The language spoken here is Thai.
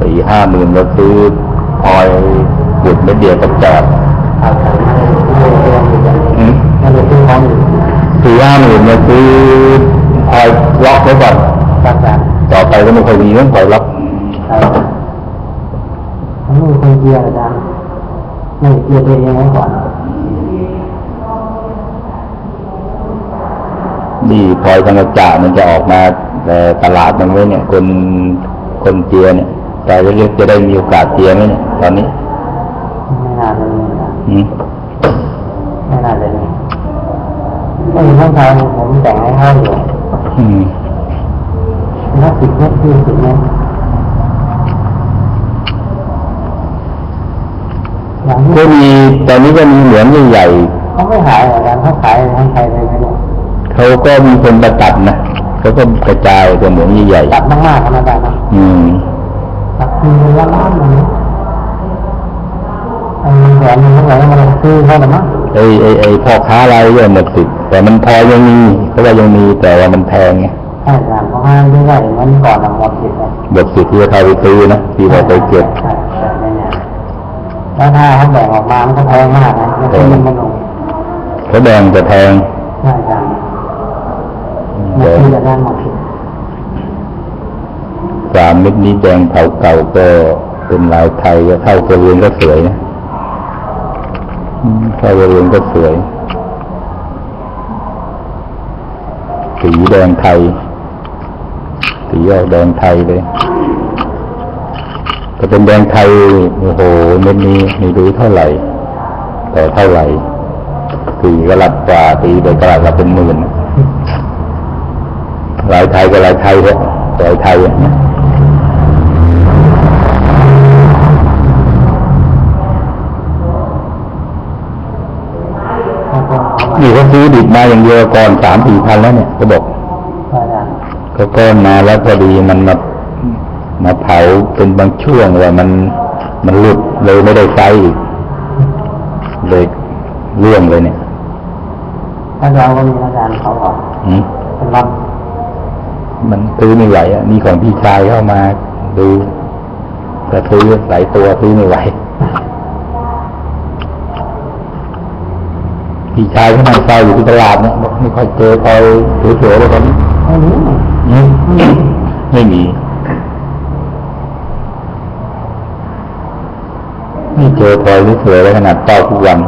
สี่ห้าหมื่นเราซื้อพลอยหยุดไม่เดียวกับจอดเอาขันมาเลยไม่ได้ลองดูกันอืมไม่ได้ซื้อของอยู่สี่ห้าหมื่นเราซื้อพลอยล็อกไว้ก่อนรักษาต่อไปก็ไม่ค่อยมีเรื่องพลอยล็อกเอาผมมีคนเกียร์อาจารย์ไม่เกียร์ตัวเองไว้ก่อนนี่พลอยทางกระจามันจะออกมาแต่ตลาดมันไว้เนี่ย คนคนเจียเนี่ย แต่เล็กๆจะได้มีโอกาสเจียไหมเนี่ยตอนนี้ ไม่น่าจะมีนะอืมไม่น่าจะมีไม่มีต้องการผมแต่งให้เขาอยู่อืมนักสิบเมตรยี่สิบเมตรอย่างก็นี้มีตอนนี้ก็มีเหมือนใหญ่เขาไม่ขายอาจารย์เขาขายให้ใครเลยไม่รู้ๆเขาก็มีคนประตัดนะเขาก็กระจายตัวเหมือนใหญ่ตัดมากๆนะอาจารย์นะๆอืม ตัดทีละล้านอย่างนี้ไอ้แหวนมันเท่าไหร่มันซื้อเขาหรือมั้งไอ้ไอ้ไอ้พ่อค้ารายย่อยหมดสิทธิ์แต่มันพอยังมีเขาว่ายังมีแต่ว่ามันแพงไงใช่อาจารย์เพราะว่าด้วยเหมือนก่อนอะหมดสิทธิ์เลยหมดสิทธิ์ที่จะเข้าไปซื้อนะที่เราไปเก็บใช่ใช่เนี่ยแล้วถ้าเขาแบ่งออกมามันก็แพงมากนะมันก็ยิ่งไม่ลงเขาแดงจะแพงใช่อาจารย์แดมันงคือจะได้หมดสิทธิ์ สามเม็ดนี้แดงเผาเก่าก็เป็นลายไทยก็เข้ากระเรียนก็สวยนะเข้ากระเรียนก็สวย สีแดงไทย สีออกแดงไทยเลยก็เป็นแดงไทยโอ้โหเม็ดนี้ไม่รู้เท่าไหร่ แต่เท่าไหร่สี่กระลัดกว่าตีไปกระลัดละเป็นหมื่นลายไทยก็ลายไทยเถอะลายไทยอะนะ แล้วก็เอามา นี่เขาซื้อดิบมาอย่างเดียวก่อนสามสี่พันแล้วเนี่ยเขาบอกใช่อาจารย์ก็ก้อนมาแล้วพอดีมันมามาเผาเป็นบางช่วงว่ามันมันหลุดเลยไม่ได้ไซส์อีกเลยเรื่องเลยเนี่ยถ้าเราก็มีอาจารย์เขาบอกอืมเป็นรับมันซื้อไม่ไหวอะนี่ของพี่ชายเข้ามาดูก็ซื้อหลายตัวซื้อไม่ไหว พี่ชายเขานั่งเฝ้าอยู่ที่ตลาดเนี่ยบอกไม่ค่อยเจอคอยสวยๆเลยคนนี้ไม่รู้อืมไม่มี ไม่เจอคอยสวยๆเลยขนาดเฝ้าทุกวัน